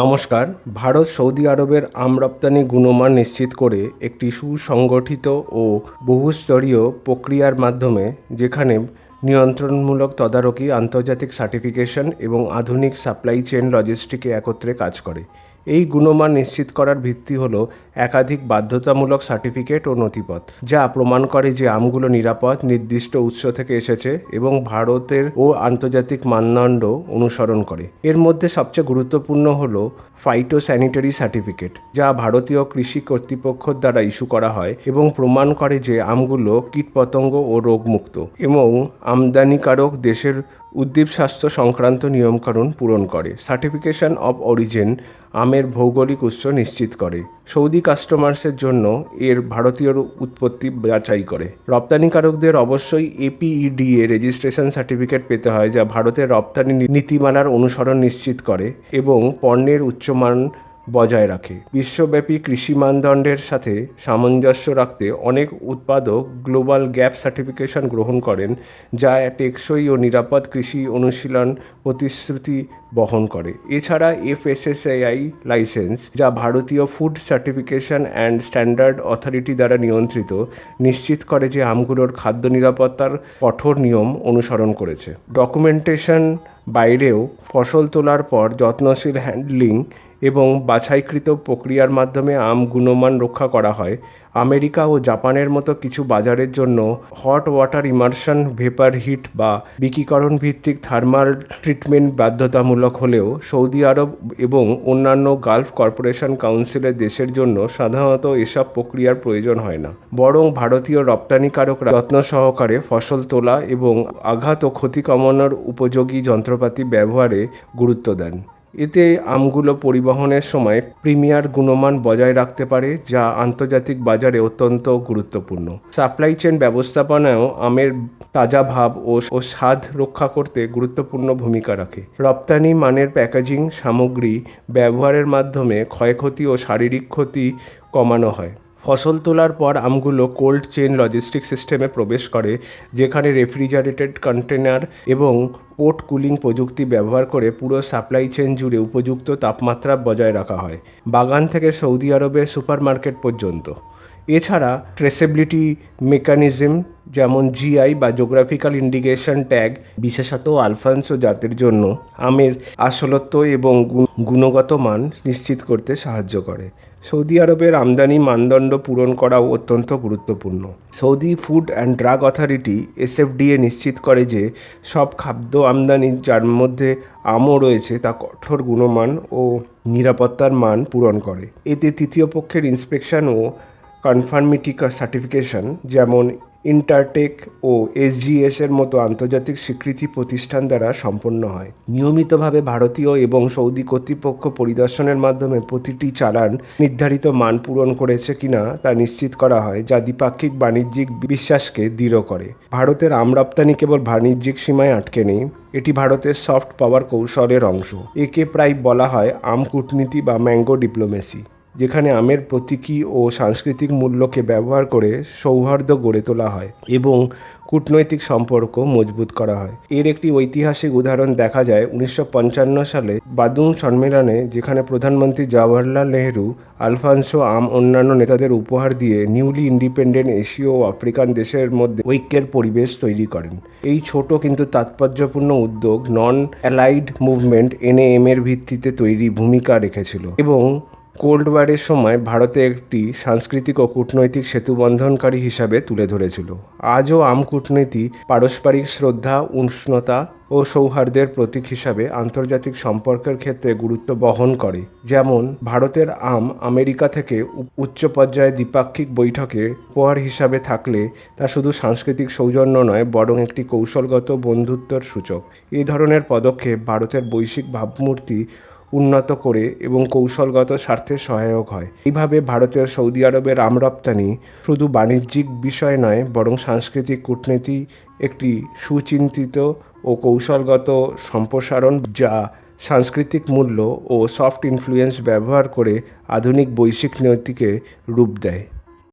নমস্কার। ভারত সৌদি আরবের আম রপ্তানি গুণমান নিশ্চিত করে একটি সুসংগঠিত ও বহুস্তরীয় প্রক্রিয়ার মাধ্যমে, যেখানে নিয়ন্ত্রণমূলক তদারকি, আন্তর্জাতিক সার্টিফিকেশন এবং আধুনিক সাপ্লাই চেন লজিস্টিকে একত্রে কাজ করে। এই গুণমান নিশ্চিত করার ভিত্তি হলো একাধিক বাধ্যতামূলক সার্টিফিকেট ও নথিপত্র, যা প্রমাণ করে যে আমগুলো নিরাপদ, নির্দিষ্ট উৎস থেকে এসেছে এবং ভারতের ও আন্তর্জাতিক মানদণ্ড অনুসরণ করে। এর মধ্যে সবচেয়ে গুরুত্বপূর্ণ হল ফাইটো স্যানিটারি সার্টিফিকেট যা ভারতীয় কৃষি কর্তৃপক্ষের দ্বারা ইস্যু করা হয় এবং প্রমাণ করে যে আমগুলো কীটপতঙ্গ ও রোগমুক্ত এবং আমদানিকারক দেশের উদ্দীপ স্বাস্থ্য সংক্রান্ত নিয়মকানুন পূরণ করে। সার্টিফিকেশন অফ অরিজিন আমের ভৌগোলিক উৎস নিশ্চিত করে। সৌদি কাস্টমার্সের জন্য এর ভারতীয় উৎপত্তি যাচাই করে। রপ্তানিকারকদের অবশ্যই এপিইডিএ রেজিস্ট্রেশন সার্টিফিকেট পেতে হয়, যা ভারতের রপ্তানি নীতিমালার অনুসরণ নিশ্চিত করে এবং পণ্যের উচ্চমান বজায় রাখে। বিশ্বব্যাপী কৃষি মানদণ্ডের সাথে সামঞ্জস্য রাখতে অনেক উৎপাদক গ্লোবাল গ্যাপ সার্টিফিকেশন গ্রহণ করেন, যা টেকসই ও নিরাপদ কৃষি অনুশীলন প্রতিশ্রুতি বহন করে। এছাড়া এফএসএসআই লাইসেন্স, যা ভারতীয় food certification and standard authority দ্বারা নিয়ন্ত্রিত, নিশ্চিত করে যে আমগুলোর খাদ্য নিরাপত্তার কঠোর নিয়ম অনুসরণ করেছে। ডকুমেন্টেশন বাইরেও ফসল তোলার পর যত্নশীল হ্যান্ডলিং এবং বাছাইকৃত প্রক্রিয়ার মাধ্যমে আম গুণমান রক্ষা করা হয়। আমেরিকা ও জাপানের মতো কিছু বাজারের জন্য hot water immersion vapour heat বা বিকিকরণ ভিত্তিক থার্মাল ট্রিটমেন্ট বাধ্যতামূলক হলেও সৌদি আরব এবং অন্যান্য গালফ কর্পোরেশন কাউন্সিলের দেশের জন্য সাধারণত এসব প্রক্রিয়ার প্রয়োজন হয় না। বরং ভারতীয় রপ্তানিকারকরা যত্ন সহকারে ফসল তোলা এবং আঘাত ও ক্ষতি কমানোর উপযোগী যন্ত্রপাতি ব্যবহারে গুরুত্ব দেন। এতে আমগুলো পরিবহনের সময় প্রিমিয়ার গুণমান বজায় রাখতে পারে, যা আন্তর্জাতিক বাজারে অত্যন্ত গুরুত্বপূর্ণ। সাপ্লাই চেন ব্যবস্থাপনায়ও আমের তাজা ভাব ও ও স্বাদ রক্ষা করতে গুরুত্বপূর্ণ ভূমিকা রাখে। রপ্তানি মানের প্যাকেজিং সামগ্রী ব্যবহারের মাধ্যমে ক্ষয়ক্ষতি ও শারীরিক ক্ষতি কমানো হয়। ফসল তোলার পর আমগুলো কোল্ড চেন লজিস্টিক সিস্টেমে প্রবেশ করে, যেখানে রেফ্রিজারেটেড কন্টেনার এবং পোর্ট কুলিং প্রযুক্তি ব্যবহার করে পুরো সাপ্লাই চেন জুড়ে উপযুক্ত তাপমাত্রা বজায় রাখা হয়, বাগান থেকে সৌদি আরবের সুপারমার্কেট পর্যন্ত। এছাড়া ট্রেসেবিলিটি মেকানিজম যেমন জিআই বা জিওগ্রাফিক্যাল ইন্ডিকেশন ট্যাগ বিশেষত আলফান্সো জাতের জন্য আমের আসলত্ব এবং গুণগত মান নিশ্চিত করতে সাহায্য করে। সৌদি আরবের আমদানি মানদণ্ড পূরণ করাও অত্যন্ত গুরুত্বপূর্ণ। Saudi food and drug authority, SFDA, নিশ্চিত করে যে সব খাদ্য আমদানি যার মধ্যে আমও রয়েছে তা কঠোর গুণমান ও নিরাপত্তার মান পূরণ করে। এতে তৃতীয় পক্ষের ইন্সপেকশন ও কনফার্মিটিকা সার্টিফিকেশন যেমন ইন্টারটেক ও এসজিএস এর মতো আন্তর্জাতিক স্বীকৃতি প্রতিষ্ঠান দ্বারা সম্পন্ন হয়। নিয়মিতভাবে ভারতীয় এবং সৌদি কর্তৃপক্ষ পরিদর্শনের মাধ্যমে প্রতিটি চালান নির্ধারিত মান পূরণ করেছে কিনা তা নিশ্চিত করা হয় যা দ্বিপাক্ষিক বাণিজ্যিক বিশ্বাসকে দৃঢ় করে। ভারতের আম রপ্তানি কেবল বাণিজ্যিক সীমায় আটকে নেই, এটি ভারতের সফট পাওয়ার কৌশলের অংশ। একে প্রায় বলা হয় আম কূটনীতি বা ম্যাঙ্গো ডিপ্লোমেসি। যেখানে আমের প্রতীকী ও সাংস্কৃতিক মূল্যকে ব্যবহার করে সৌহার্দ্য গড়ে তোলা হয় এবং কূটনৈতিক সম্পর্ক মজবুত করা হয়। এর একটি ঐতিহাসিক উদাহরণ দেখা যায় উনিশশো পঞ্চান্ন সালে বাদুম সম্মেলনে, যেখানে প্রধানমন্ত্রী জওয়াহরলাল নেহরু, আলফানসো আম অন্যান্য নেতাদের উপহার দিয়ে নিউলি ইন্ডিপেন্ডেন্ট এশীয় ও আফ্রিকান দেশের মধ্যে ঐক্যের পরিবেশ তৈরি করেন। এই ছোট কিন্তু তাৎপর্যপূর্ণ উদ্যোগ নন অ্যালাইড মুভমেন্ট এনএএম এর ভিত্তিতে তৈরি ভূমিকা রেখেছিল এবং কোল্ড ওয়ারের সময় ভারতে একটি সাংস্কৃতিক ও কূটনৈতিক সেতুবন্ধনকারী হিসাবে তুলে ধরেছিল। আজও আম কূটনীতি, পারস্পরিক শ্রদ্ধা, উষ্ণতা ও সৌহার্দ্যের প্রতীক হিসাবে আন্তর্জাতিক সম্পর্কের ক্ষেত্রে গুরুত্ব বহন করে। যেমন, ভারতের আম আমেরিকা থেকে উচ্চ পর্যায়ে দ্বিপাক্ষিক বৈঠকে উপহার হিসাবে থাকলে তা শুধু সাংস্কৃতিক সৌজন্য নয়, বরং একটি কৌশলগত বন্ধুত্বর সূচক। এই ধরনের পদক্ষেপ ভারতের বৈশ্বিক ভাবমূর্তি উন্নত করে এবং কৌশলগত স্বার্থে সহায়ক হয়। এইভাবে ভারতের সৌদি আরবের আম রপ্তানি শুধু বাণিজ্যিক বিষয় নয়, বরং সাংস্কৃতিক কূটনীতি একটি সুচিন্তিত ও কৌশলগত সম্প্রসারণ যা সাংস্কৃতিক মূল্য ও সফট ইনফ্লুয়েন্স ব্যবহার করে আধুনিক বৈশ্বিক নৈতিকে রূপ দেয়।